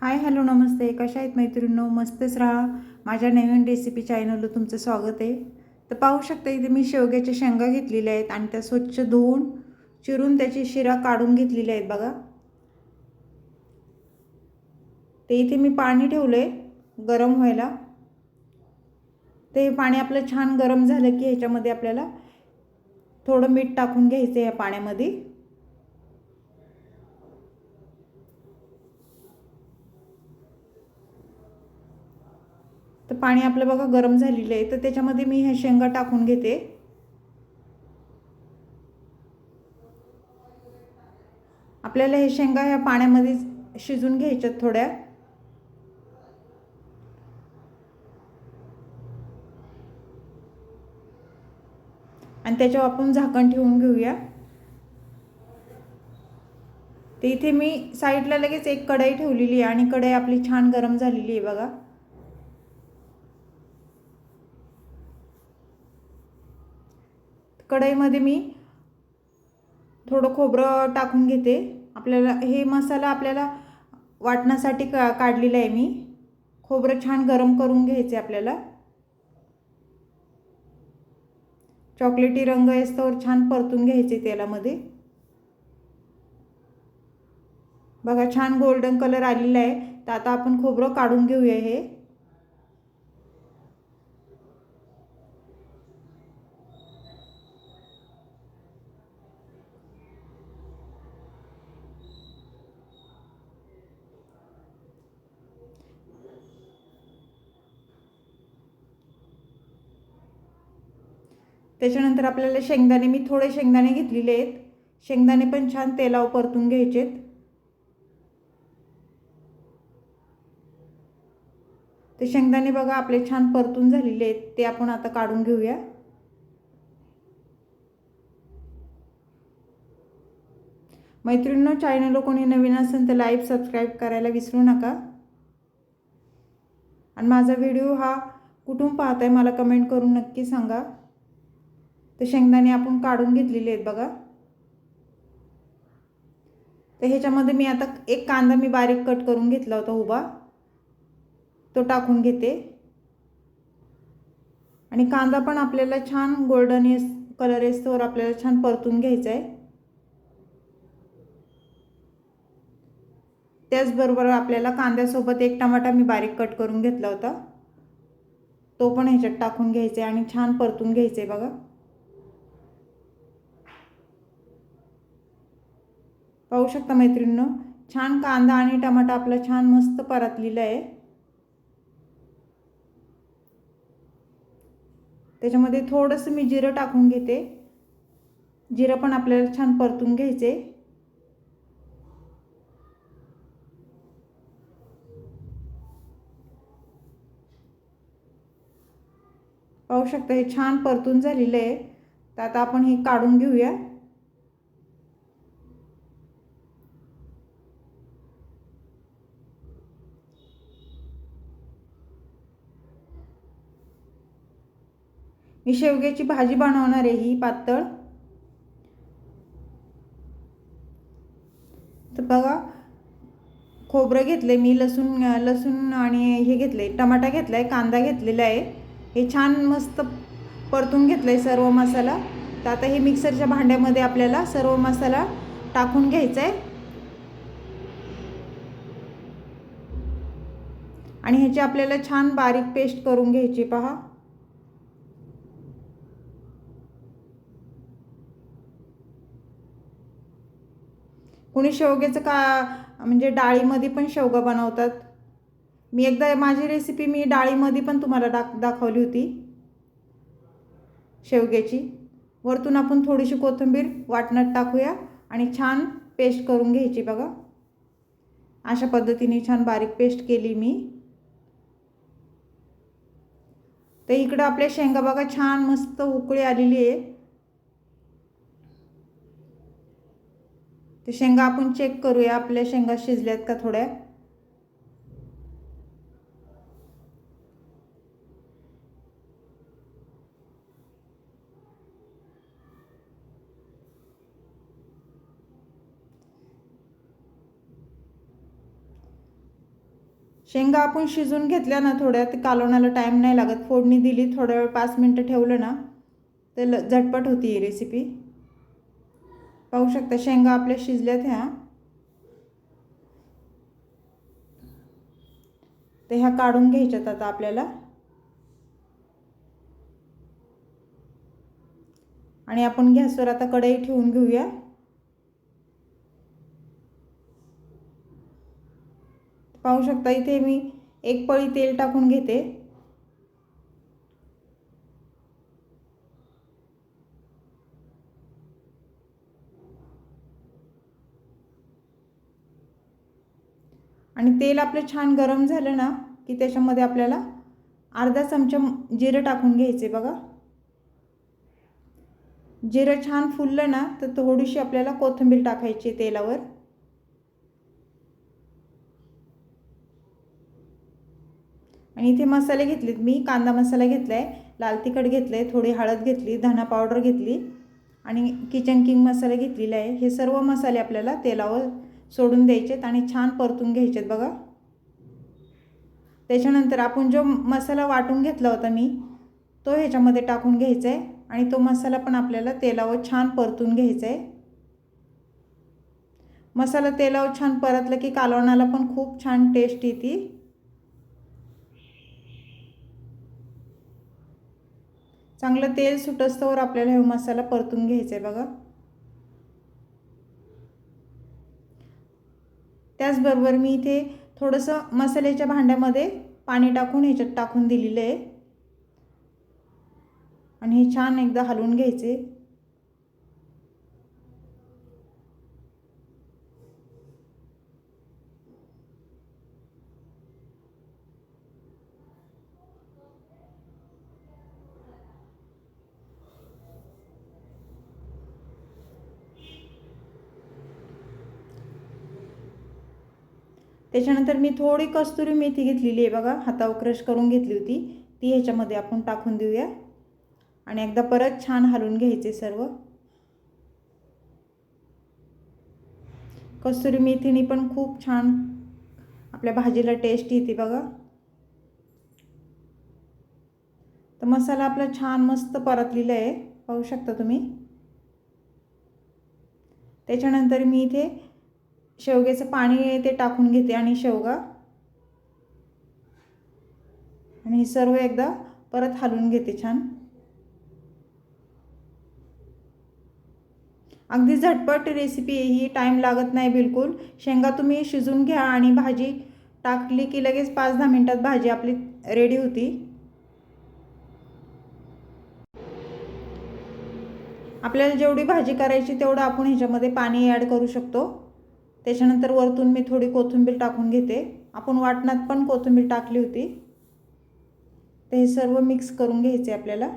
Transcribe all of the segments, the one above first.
Hi hello नमस्ते. कशा आहेत मैत्रिणींनो? मस्तच राहा. माझ्या नवीन रेसिपी चॅनलला तुमचं स्वागत आहे. तर पाहू शकता इथे मी शेवग्याच्या शेंगा घेतलेल्या आहेत आणि त्या स्वच्छ धुवून चिरून त्याची शिरा काढून घेतलेल्या आहेत बघा. ते इथे मी पाणी ठेवलं आहे गरम व्हायला. ते पाणी आपलं छान गरम झालं की ह्याच्यामध्ये आपल्याला थोडं मीठ टाकून घ्यायचं आहे या पाण्यामध्ये. तर पाणी आपलं बघा गरम झालेलं आहे तर त्याच्यामध्ये मी ह्या शेंगा टाकून घेते. आपल्याला हे शेंगा ह्या पाण्यामध्ये शिजून घ्यायच्यात थोड्या. आणि त्याच्यावर आपण झाकण ठेवून घेऊया. ते इथे मी साईडला लगेच एक कढई ठेवलेली आहे आणि कढई आपली छान गरम झालेली आहे बघा. कढईमध्ये मी थोडं खोबरं टाकून घेते. आपल्याला हे मसाला आपल्याला वाटण्यासाठी का काढलेला आहे मी. खोबरं छान गरम करून घ्यायचे आपल्याला. चॉकलेटी रंग येस्तवर छान परतून घ्यायचे तेलामध्ये. बघा छान गोल्डन कलर आलेला आहे. तर आता आपण खोबरं काढून घेऊया हे. त्याच्यानंतर आपल्याला शेंगदाणे मी थोडे शेंगदाणे घेतलेले आहेत. शेंगदाणे पण छान तेलावर परतून घ्यायचेत. ते शेंगदाणे बघा आपले छान परतून झालेले आहेत. ते आपण आता काढून घेऊया. मैत्रिणींनो चॅनल कोणी नवीन असेल तर लाईव्ह सबस्क्राईब करायला विसरू नका. आणि माझा व्हिडिओ हा कुठून पाहताय मला कमेंट करून नक्की सांगा. तर शेंगदाणे आपण काढून घेतलेले आहेत बघा. तर ह्याच्यामध्ये मी आता एक कांदा मी बारीक कट करून घेतला होता उभा. तो टाकून घेते. आणि कांदा पण आपल्याला छान गोल्डन येस कलर येस्तोवर आपल्याला छान परतून घ्यायचा आहे. त्याचबरोबर आपल्याला कांद्यासोबत एक टमाटा मी बारीक कट करून घेतला होता. तो पण ह्याच्यात टाकून घ्यायचा आहे आणि छान परतून घ्यायचं आहे बघा. पाहू शकता मैत्रिणीनं छान कांदा आणि टमाटा आपला छान मस्त परतलेला आहे. त्याच्यामध्ये थोडंसं मी जिरं टाकून घेते. जिरं पण आपल्याला छान परतून घ्यायचे. पाहू शकता हे छान परतून झालेलं आहे. तर आता आपण हे काढून घेऊया. मी शेवग्याची भाजी बनवणार आहे ही पातळ. तर बघा खोबरं घेतलं मी लसूण लसूण आणि हे घेतले टमाटा घेतला आहे कांदा घेतलेला आहे. हे छान मस्त परतून घेतलं आहे सर्व मसाला. तर आता हे मिक्सरच्या भांड्यामध्ये आपल्याला सर्व मसाला टाकून घ्यायचा आहे आणि ह्याची आपल्याला छान बारीक पेस्ट करून घ्यायची पहा. कुणी शेवग्याचं का म्हणजे डाळीमध्ये पण शेवगा बनवतात? मी एकदा माझी रेसिपी मी डाळीमध्ये पण तुम्हाला दाख दाखवली होती. शेवग्याची. वरतून आपण थोडीशी कोथिंबीर वाटणात टाकूया आणि छान पेस्ट करून घ्यायची बघा. अशा पद्धतीने छान बारीक पेस्ट केली मी. तर इकडं आपल्या शेंगा बघा छान मस्त उकळी आलेली आहे. ते शेंगा आपण चेक करूया. आपल्या शेंगा शिजल्यात का थोड्या? शेंगा आपण शिजून घेतल्या ना थोड्या ते कालवण्याला टाईम नाही लागत. फोडणी दिली थोड्या वेळ पाच मिनटं ठेवलं ना तर ल झटपट होती ही रेसिपी पाहू शकता शेंगा आपल्या शिजल्यात ह्या. तर ह्या काढून घ्यायच्यात आता आपल्याला. आणि आपण गॅसवर आता कढई ठेवून घेऊया. पाहू शकता इथे मी एक पळी तेल टाकून घेते. आणि तेल आपलं छान गरम झालं ना की त्याच्यामध्ये आपल्याला अर्धा चमचा जिरं टाकून घ्यायचे बघा. जिरं छान फुललं ना तर थोडीशी आपल्याला कोथिंबीर टाकायची तेलावर. आणि इथे मसाले घेतलेत मी कांदा मसाला घेतला आहे लाल तिखट घेतलं आहे थोडी हळद घेतली धना पावडर घेतली आणि किचन किंग मसाला घेतलेला आहे. हे सर्व मसाले आपल्याला तेलावर सोडून द्यायचेत आणि छान परतून घ्यायचेत बघा. त्याच्यानंतर आपण जो मसाला वाटून घेतला होता मी तो ह्याच्यामध्ये टाकून घ्यायचा आहे आणि तो मसाला पण आपल्याला तेलावर छान परतून घ्यायचा आहे मसाला तेलावर छान परतलं की कालवणाला पण खूप छान टेस्ट येते. चांगलं तेल सुटस्तवर आपल्याला हे मसाला परतून घ्यायचा आहे बघा. त्याचबरोबर मी इथे थोडंसं मसाल्याच्या भांड्यामध्ये पाणी टाकून ह्याच्यात टाकून दिलेलं आहे. आणि हे छान एकदा हलवून घ्यायचे. त्याच्यानंतर मी थोडी कस्तुरी मेथी घेतलेली आहे बघा. हातावर क्रश करून घेतली होती. ती ह्याच्यामध्ये आपण टाकून देऊया. आणि एकदा परत छान हलवून घ्यायचे सर्व. कस्तुरी मेथीने पण खूप छान आपल्या भाजीला टेस्ट येते बघा. तर मसाला आपला छान मस्त परतलेला आहे. पाहू शकता तुम्ही. त्याच्यानंतर मी इथे शेवग्याचं पाणी ते टाकून घेते आणि शेवगा. आणि हे सर्व एकदा परत हलवून घेते छान. अगदी झटपट रेसिपी ही टाईम लागत नाही बिलकुल. शेंगा तुम्ही शिजून घ्या आणि भाजी टाकली की लगेच पाच दहा मिनटात भाजी आपली रेडी होती. आपल्याला जेवढी भाजी करायची तेवढं आपण ह्याच्यामध्ये पाणी ॲड करू शकतो. त्याच्यानंतर वरतून मी थोडी कोथिंबीर टाकून घेते. आपण वाटणात पण कोथिंबीर टाकली होती. ते हे सर्व मिक्स करून घ्यायचे आपल्याला.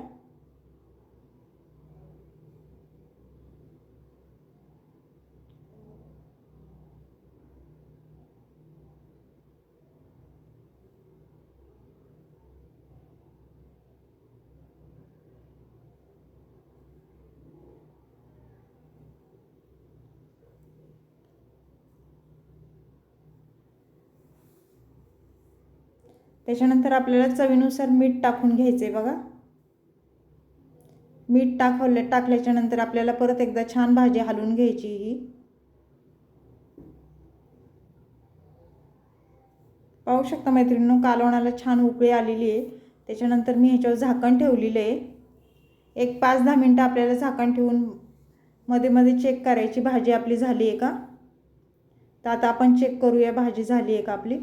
त्याच्यानंतर आपल्याला चवीनुसार मीठ टाकून घ्यायचं आहे बघा. मीठ टाकवलं टाकल्याच्या नंतर आपल्याला परत एकदा छान भाजी हलवून घ्यायची ही. पाहू शकता मैत्रिणींनो कालवणाला छान उकळी आलेली आहे. त्याच्यानंतर मी ह्याच्यावर झाकण ठेवलेलं आहे. एक पाच दहा मिनटं आपल्याला झाकण ठेवून मध्ये मध्ये चेक करायची भाजी आपली झाली आहे का? तर आता आपण चेक करूया भाजी झाली आहे का आपली.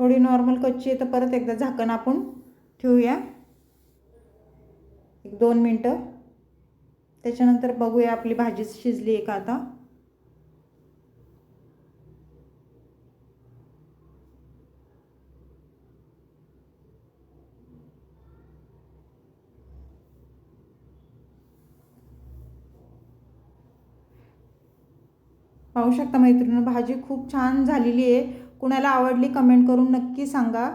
थोडी नॉर्मल कच्ची आहे तर परत एकदा झाकण आपण ठेवूया. एक दोन मिनटं. त्याच्यानंतर बघूया आपली भाजी शिजली आहे का आता. पाहू शकता मैत्रिणी भाजी खूप छान झालेली आहे. कुणाला आवडली कमेंट करून नक्की सांगा.